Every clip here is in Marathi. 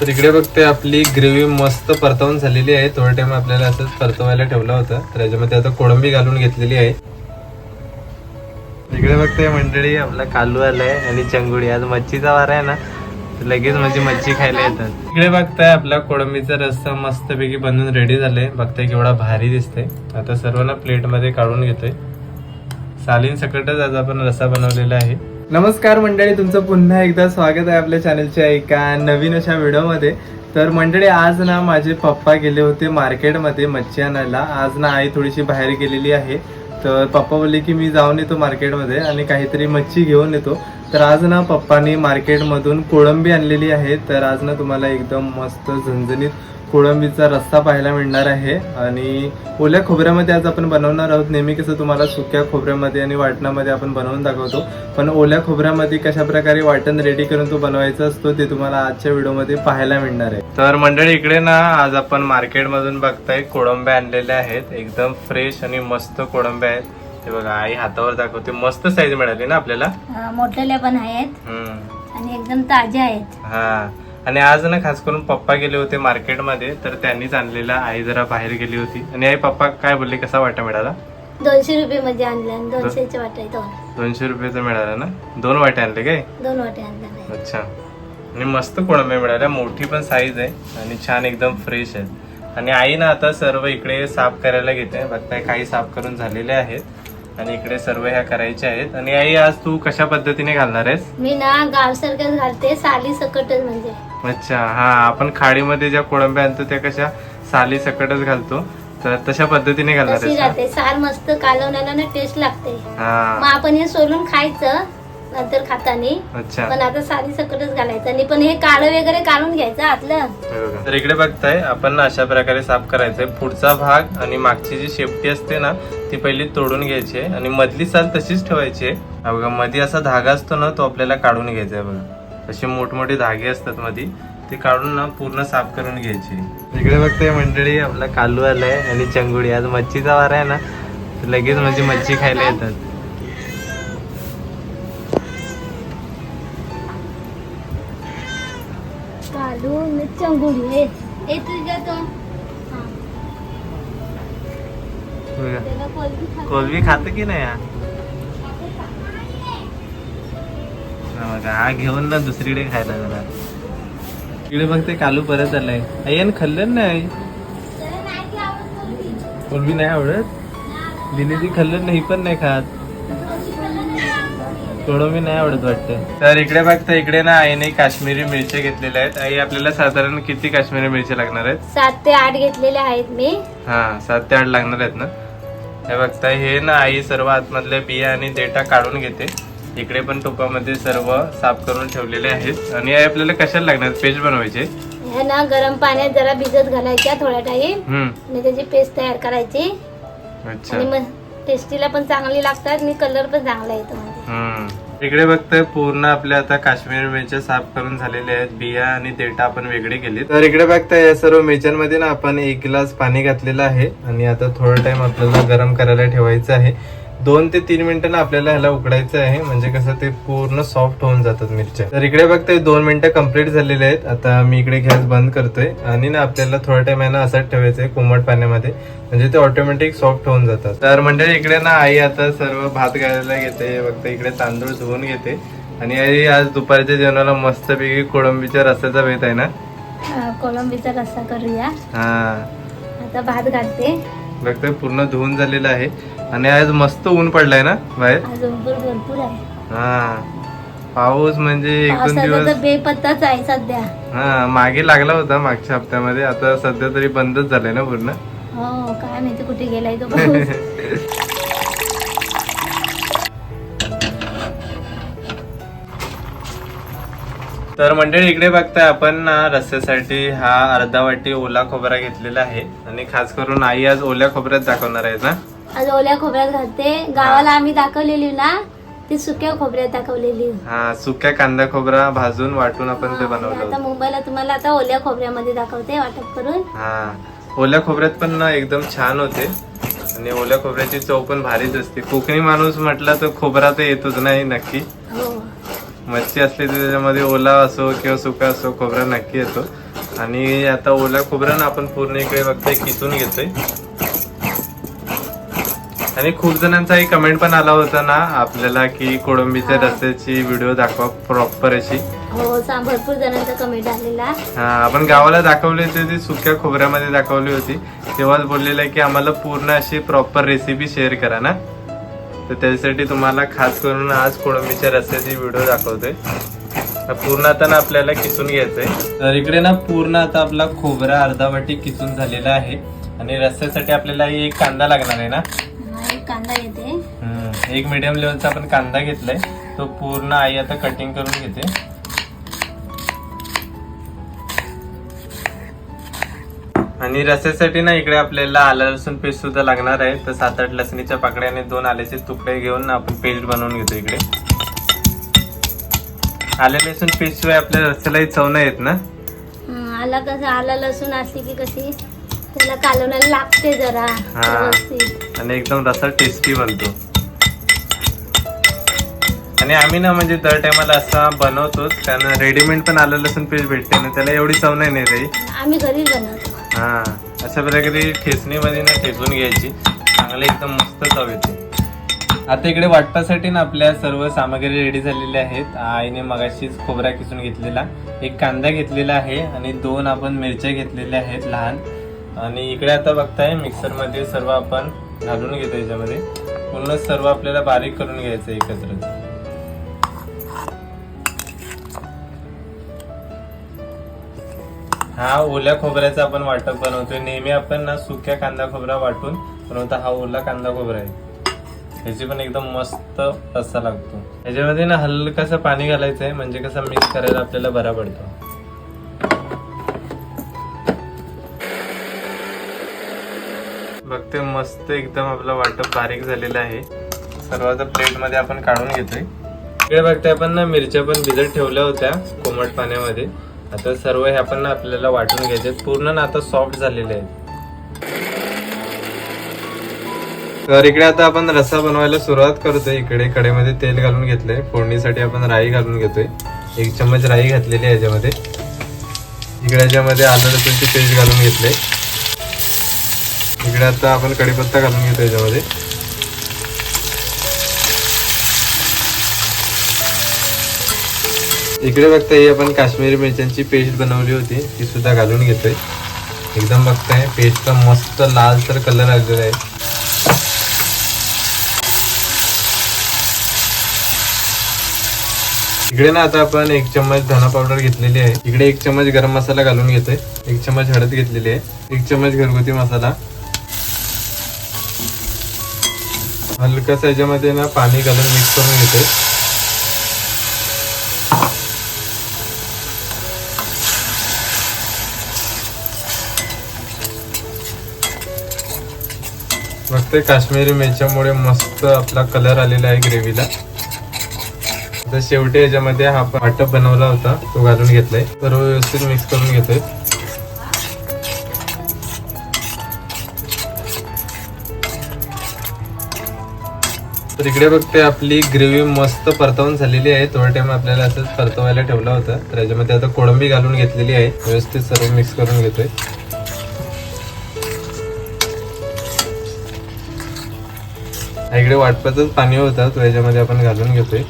तर इकडे बघते आपली ग्रेव्ही मस्त परतवून झालेली आहे. थोडा टाइम आपल्याला असंच परतवायला ठेवलं होतं. तर याच्यामध्ये आता कोळंबी घालून घेतलेली आहे. इकडे बघते मंडळी आपला कालू आलाय आणि चंगुडी. आज मच्छीचा वार आहे ना लगेच म्हणजे मच्छी खायला येतात. इकडे बघताय आपला कोळंबीचा रस्सा मस्तपैकी बनवून रेडी झालाय. बघताय केवढा भारी दिसतंय. आता सर्वांना प्लेटमध्ये काढून घेतोय. सालीन सकटच आज आपण रस्सा बनवलेला आहे. नमस्कार मंडळी तुमचं पुन्हा एकदा स्वागत आहे आपल्या चॅनलच्या एका नवीन अशा व्हिडिओमध्ये. तर मंडळी आज ना माझे पप्पा गेले होते मार्केटमध्ये मच्छी आणायला. आज ना आई थोडीशी बाहेर गेलेली आहे. तर पप्पा बोलले की मी जाऊन येतो मार्केटमध्ये आणि काहीतरी मच्छी घेऊन येतो. तर आज ना पप्पाने मार्केटमधून कोळंबी आणलेली आहे. तर आज ना तुम्हाला एकदम मस्त झणझणीत कोळंबीचा रस्सा पाहायला मिळणार आहे. आणि ओल्या खोबऱ्यामध्ये आज आपण बनवणार आहोत. नेहमी कसं तुम्हाला सुक्या खोबऱ्यामध्ये आणि वाटणामध्ये आपण बनवून दाखवतो. पण ओल्या खोबऱ्यामध्ये कशा प्रकारे वाटण रेडी करून तो बनवायचा असतो ते तुम्हाला आजच्या व्हिडिओमध्ये पाहायला मिळणार आहे. तर मंडळी इकडे ना आज आपण मार्केटमधून बघताय कोळंब्या आणलेल्या आहेत. एकदम फ्रेश आणि मस्त कोळंब्या आहेत. ते बघा आई हातावर दाखवते. मस्त साईज मिळाली ना आपल्याला? अं, मोठलेल्या पण आहेत. हम्म. आणि एकदम ताज्या आहेत. हा. आणि आज ना खास करून पप्पा गेले होते मार्केटमध्ये तर त्यांनीच आणलेला. आई जरा बाहेर गेली होती. आणि आई पप्पा काय बोलले? कसा वाटा मिळाला? दोनशे रुपये मध्ये आणले आणि दोनशेचे वाटे दोन. दोनशे रुपयाचा मिळाला ना? दोन वाटे आणले काय? दोन वाटे आणले अच्छा. आणि मस्त कोळंबे मिळाल्या. मोठी पण साईज आहे आणि छान एकदम फ्रेश आहे. आणि आई ना आता सर्व इकडे साफ करायला घेते. बघताय काही साफ करून झालेले आहेत. आणि इकडे सर्व ह्या करायच्या आहेत. आणि आई आज तू कशा पद्धतीने घालणार आहेस? मी ना गावसारखंच घालते साली सकटच म्हणजे. अच्छा हा आपण खाडीमध्ये ज्या कोळंब्या आणतो त्या कशा साली सकटच घालतो. तर तशा पद्धतीने घालणार तशी आहेस ना? घालते. साल मस्त कालवण्याला ना टेस्ट लागते. मग हा आपण हे सोलून खायचं. नंतर खातानी. अच्छा. पण आता साली सकटच घालायचं. आणि पण हे काळ वगैरे काढून घ्यायचं आतलं. हे बघा. तर इकडे बघताय आपण ना अशा प्रकारे साफ करायचंय. पुढचा भाग आणि मागची जी शेपटी असते ना ती पहिली तोडून घ्यायची आहे. आणि मधली साल तशीच ठेवायची आहे. हा बघा मध्ये असा धागा असतो ना तो आपल्याला काढून घ्यायचा आहे बघा. असे मोठमोठे धागे असतात मध्ये ते काढून ना पूर्ण साफ करून घ्यायचे इकडे बघताय मंडळी आपला कालू आलाय आणि चंगुडी. आज मच्छीचा वार आहे ना तर लगेच म्हणजे मच्छी खायला येतात. काढून चंगुडी हे हे तुझ्या तो हा. कोलबी खात. की नाही बघा, हा घेऊन ना दुसरीकडे खायला जाणार इकडे बघते कालू परत आलाय. आई खाल्लं नाही कोलबी. नाही आवडत? दिलेली खाल्लं नाही पण नाही खात. थोडं मी नाही आवडत वाटतं. तर इकडे बघता इकडे ना आईने काश्मीरी मिरच्या घेतलेल्या आहेत. आई आपल्याला साधारण किती काश्मीरी मिरच्या लागणार आहेत? सात ते आठ घेतलेले आहेत मी. हा सात ते आठ लागणार आहेत ना? हे बघता हे ना आई सर्व आतमधल्या बिया आणि देठा काढून घेते. इकडे पण टोपामध्ये सर्व साफ करून ठेवलेले आहेत. आणि आई आपल्याला कशाला लागणार पेस्ट बनवायचे ह्या ना गरम पाण्यात जरा भिजत घालायच्या थोड्या टाइम हम्म. आणि त्याची पेस्ट तयार करायची. अच्छा. आणि मग टेस्टीला पण चांगली लागतात आणि कलर पण चांगला येतो. म्हणजे हम्म. इकडे बघताय पूर्ण आपल्या आता काश्मीर मिरच्या साफ करून झालेले आहेत. बिया आणि देठा आपण वेगळे केली तर इकडे बघताय या सर्व मिरच्यांमध्ये ना आपण एक ग्लास पाणी घातलेलं आहे. आणि आता थोडा टाइम आपल्याला गरम करायला ठेवायचं आहे. दोन ते तीन मिनिटं ना आपल्याला ह्याला उकडायचं आहे. म्हणजे कसं ते पूर्ण सॉफ्ट होऊन जातात मिरच्या. तर इकडे बघताय दोन मिनिटं कंप्लीट झालेले आहेत. आता मी इकडे गॅस बंद करतोय. आणि ना आपल्याला थोडा टाइम आहे ना असंच ठेवायचं आहे कोमट पाण्यामध्ये. म्हणजे ते ऑटोमॅटिक सॉफ्ट होऊन जातात. तर मंडळी इकडे ना आई आता सर्व भात घालायला घेते. बघता इकडे तांदूळ धुवून घेते. आणि आई आज दुपारच्या जेवणाला मस्तपैकी कोळंबीच्या रस्त्याचा भेट आहे ना? अं, कोलंबीचा रस्सा करूया. हा. आता भात घालते. बघतोय पूर्ण धुवून झालेलं आहे. आणि आज मस्त ऊन पडलाय ना बाहेर? हा. पाऊस म्हणजे एक दोन दिवस बेपत्ताच आहे सध्या. हा मागे लागला होता मागच्या हप्त्यामध्ये आता सध्या तरी बंदच झालंय ना पूर्ण? हो काय माहिती कुठे गेलाय तो तर मंडळी इकडे बघताय आपण ना रस्त्यासाठी हा अर्धा वाटी ओला खोबरा घेतलेला आहे. आणि खास करून आई आज ओल्या खोबऱ्यात दाखवणार आहे ना? आज ओल्या खोबऱ्यात घालते. गावाला आम्ही दाखवलेली ना ती सुक्या खोबऱ्यात दाखवलेली. हा सुक्या कांदा खोबरा भाजून वाटून आपण ते बनवलं आता मुंबईला तुम्हाला आता ओल्या खोबऱ्यामध्ये दाखवते वाटप करून. हा ओल्या खोबऱ्यात पण ना एकदम छान होते. आणि ओल्या खोबऱ्याची चव पण भारीच असते. कोकणी माणूस म्हटला तर खोबरा तर येतोच नाही नक्की. हो. मच्छी असली तर त्याच्यामध्ये ओला असो किंवा सुका असो खोबरा नक्की येतो. आणि आता ओला खोबरं ना आपण पूर्ण इकडे बघतोय किसून घेतोय. आणि खूप जणांचा एक कमेंट पण आला होता ना आपल्याला की कोळंबीच्या. रस्त्याची व्हिडिओ दाखवा प्रॉपर अशी. हो सा- भरपूर जणांचा कमेंट आलेला. हा, आपण गावाला दाखवली होती ती सुक्या खोबऱ्यामध्ये दाखवली होती. तेव्हाच बोललेलं की आम्हाला पूर्ण अशी प्रॉपर रेसिपी शेअर करा ना. तर त्यासाठी तुम्हाला खास करून आज कोळंबीच्या रस्त्याची व्हिडिओ दाखवतोय. तर पूर्ण आता ना आपल्याला किसून घ्यायचंय. तर इकडे ना पूर्ण आता आपला खोबरा अर्धा वाटी किसून झालेला आहे. आणि रस्त्यासाठी आपल्याला एक कांदा लागणार आहे ना? एक कांदा येते हम्म, एक मिडियम लेवलचा आपण कांदा घेतलाय. तो पूर्ण आई आता कटिंग करून घेते. आणि रस्त्यासाठी ना इकडे आपल्याला आलं लसूण पेस्ट सुद्धा लागणार आहे. तर सात आठ लसणीच्या पाकड्या आणि दोन आल्याचे तुकडे घेऊन ना आपण पेस्ट बनवून घेतो इकडे. आले लसूण पेस्ट शिवाय आपल्या रस्त्यालाही चव नाही येत ना? हं, आला कसं आला लसूण असली की कशी त्याला कालवण्याला लागते जरा हा. व्यवस्थित. आणि एकदम रसा टेस्टी बनतो. आणि आम्ही ना म्हणजे दर टायमाला असा बनवतोच कारण रेडीमेड पण आलं लसूण पेस्ट भेटते ना त्याला एवढी चव नाही नाही रे आम्ही घरीच बनवतो. हा अशा प्रकारे ठेचणीमध्ये ना ठेचून घ्यायची. चांगली एकदम मस्त चव येते. आता इकडे वाटपासाठी ना आपल्या सर्व सामग्री रेडी झालेल्या आहेत. आईने मगाशीच खोबरा किसून घेतलेला. एक कांदा घेतलेला आहे आणि दोन आपण मिरच्या घेतलेल्या आहेत लहान. आणि इकडे आता बघताय मिक्सरमध्ये सर्व आपण घालून घेतो याच्यामध्ये. पूर्ण सर्व आपल्याला बारीक करून घ्यायचं एकत्र. हा ओल्या खोबऱ्याचा आपण वाटप बनवतोय. नेहमी आपण ना सुक्या कांदा खोबरा वाटून बनवतो. हा ओला कांदा खोबरा आहे. ह्याची पण एकदम मस्त रस्सा लागतो. ह्याच्यामध्ये ना हलकसं पाणी घालायचं आहे म्हणजे कसं मिक्स करायला आपल्याला बरा पडतो. बघते मस्त एकदम आपलं वाटप बारीक झालेलं आहे. सर्वात प्लेटमध्ये प्लेटमध्ये आपण काढून घेतोय. बघते आपण ना मिरच्या पण भिजत ठेवल्या होत्या कोमट पाण्यामध्ये. आता सर्व हे आपण आपल्याला वाटून घ्यायचे. पूर्ण ना आता सॉफ्ट झालेले आहेत. तर इकडे आता आपण रस्सा बनवायला सुरुवात करतोय. इकडे कडेमध्ये तेल घालून घेतलंय. फोडणीसाठी आपण राई घालून घेतोय. एक चम्मच राई घातलेली आहे याच्यामध्ये. इकडे याच्यामध्ये आलं लसूणची पेस्ट घालून घेतले इकडे आता आपण कढीपत्ता घालून घेतो याच्यामध्ये. इकडे बघताय ही आपण काश्मीरी मिरच्यांची पेस्ट बनवली होती. ती सुद्धा घालून घेतोय. एकदम बघताय पेस्टचा मस्त लाल तर कलर आलेला आहे. इकडे ना आता आपण एक चम्मच धना पावडर घेतलेली आहे. इकडे एक चम्मच गरम मसाला घालून घेतोय. एक चम्मच हळद घेतलेली आहे. एक चम्मच घरगुती मसाला. हलकस याच्यामध्ये ना पाणी घालून मिक्स करून घेतोय. बघते काश्मीरी मिरच्यामुळे मस्त आपला कलर आलेला आहे ग्रेव्हीला आता शेवटी याच्यामध्ये हा वाटप बनवला होता तो घालून घेतलाय. सर्व व्यवस्थित मिक्स करून घेतोय. तर इकडे बघते आपली ग्रेव्ही मस्त परतवून झालेली आहे. थोडा टाइम आपल्याला असंच परतवायला ठेवला होता. तर याच्यामध्ये आता कोळंबी घालून घेतलेली आहे. व्यवस्थित सर्व मिक्स करून घेतोय. हा इकडे वाटपातच पाणी होतं तो याच्यामध्ये आपण घालून घेतोय.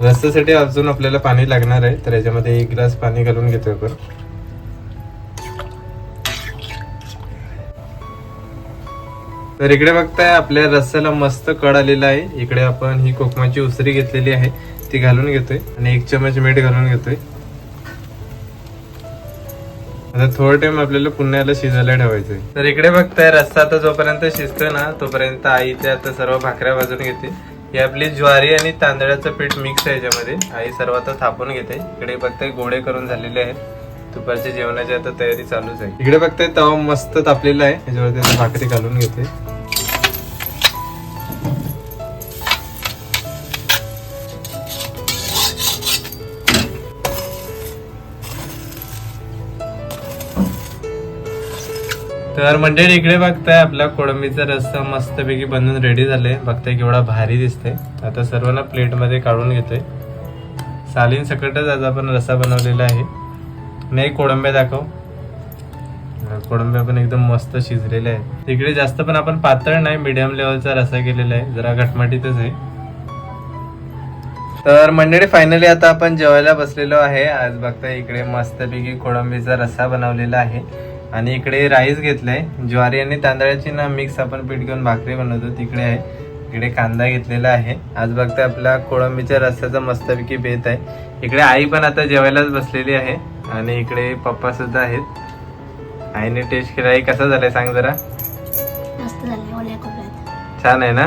रस्त्यासाठी अजून आपल्याला पाणी लागणार आहे तर याच्यामध्ये एक ग्लास पाणी घालून घेतोय आपण. तर इकडे बघताय आपल्या रस्त्याला मस्त कड आलेला आहे. इकडे आपण ही कोकमाची उसरी घेतलेली आहे ती घालून घेतोय. आणि एक चमच मीठ घालून घेतोय. आता थोडं टाइम आपल्याला पुण्याला शिजायला ठेवायचंय. तर इकडे बघताय रस्ता आता जोपर्यंत शिजतो ना तोपर्यंत आई ते आता सर्व भाकऱ्या भाजून घेते. ही आपली ज्वारी आणि तांदळाचं पीठ मिक्स आहे याच्यामध्ये. आई सर्व आता थापून घेते. इकडे बघताय गोळे करून झालेले आहेत. दुपारच्या जेवणाची आता तयारी चालूच आहे. इकडे बघताय तवा मस्त तापलेला आहे. याच्यावरती भाकरी घालून घेते. तर म्हणजे इकडे बघताय आपला कोळंबीचा रस्सा मस्तपैकी बनवून रेडी झाले बघताय केवढा भारी दिसते आता सर्वांना प्लेटमध्ये काढून घेतोय. सालीन सकटच आज आपण रस्सा बनवलेला आहे. नाही कोळंब्या दाखव. कोळंब्या पण एकदम मस्त शिजलेले आहेत. तिकडे जास्त पण आपण पातळ नाही मिडियम लेवलचा रस्सा केलेला आहे. जरा घटमाटीतच आहे. तर मंडळी फायनली आता आपण जेवायला बसलेलो आहे. आज बघता इकडे मस्तपैकी कोळंबीचा रस्सा बनवलेला आहे. आणि इकडे राईस घेतलाय. ज्वारी आणि तांदळाची ना मिक्स आपण पीठ घेऊन भाकरी बनवतो. तिकडे आहे. इकडे कांदा घेतलेला आहे. आज बघता आपला कोळंबीच्या रस्स्याचा मस्तपैकी बेत आहे. इकडे आई पण आता जेवायलाच बसलेली आहे. आणि इकडे पप्पा सुद्धा आहेत. आईने टेस्ट केला. आई कसा झालाय सांग जरा. छान आहे ना?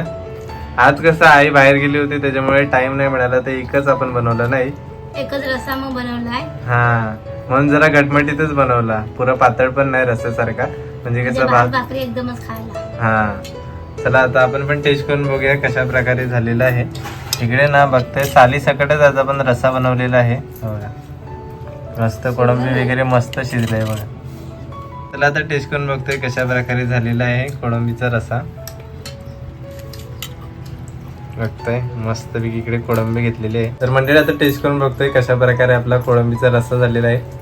आज कसं आई बाहेर गेली होती त्याच्यामुळे टाइम नाही मिळाला. तर एकच आपण बनवलं नाही. एकच रस्सा मग बनवलाय. हा. म्हणून जरा गटमटीतच बनवला. पुरा पातळ पण नाही रस्स्यासारखा म्हणजे म्हणजे कसं भात भाकरी एकदमच खायला. हा. चला आता आपण पण टेस्ट करून बघूया कशा प्रकारे झालेला आहे. इकडे ना बघताय साली सकटच आज आपण रस्सा बनवलेला आहे. हो बघा. मस्त कोळंबी वगैरे मस्त शिजलाय बघा. चला आता टेस्ट करून बघतोय कशा प्रकारे झालेला आहे कोळंबीचा रसा बघताय मस्त पैकी इकडे कोळंबी घेतलेली आहे. तर मंडळी आता टेस्ट करून बघतोय कशा प्रकारे आपला कोळंबीचा रस्सा झालेला आहे.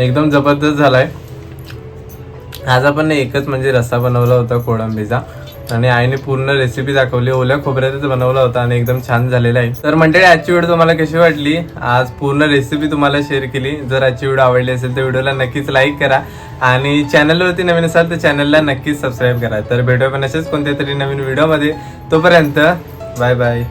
एकदम जबरदस्त झालाय. आज आपण एकच म्हणजे रस्सा बनवला होता कोळंबीचा. आणि आईने पूर्ण रेसिपी दाखवली. ओल्या खोबऱ्यातच बनवला होता आणि एकदम छान झालेला आहे. तर मंडळी आजची व्हिडिओ तुम्हाला कशी वाटली? आज पूर्ण रेसिपी तुम्हाला शेअर केली. जर आजची व्हिडिओ आवडली असेल तर व्हिडिओला नक्कीच लाईक करा. आणि चॅनलवरती नवीन असाल तर चॅनलला नक्कीच सबस्क्राईब करा. तर भेटूया पण असेच कोणत्या तरी नवीन व्हिडिओमध्ये तोपर्यंत बाय बाय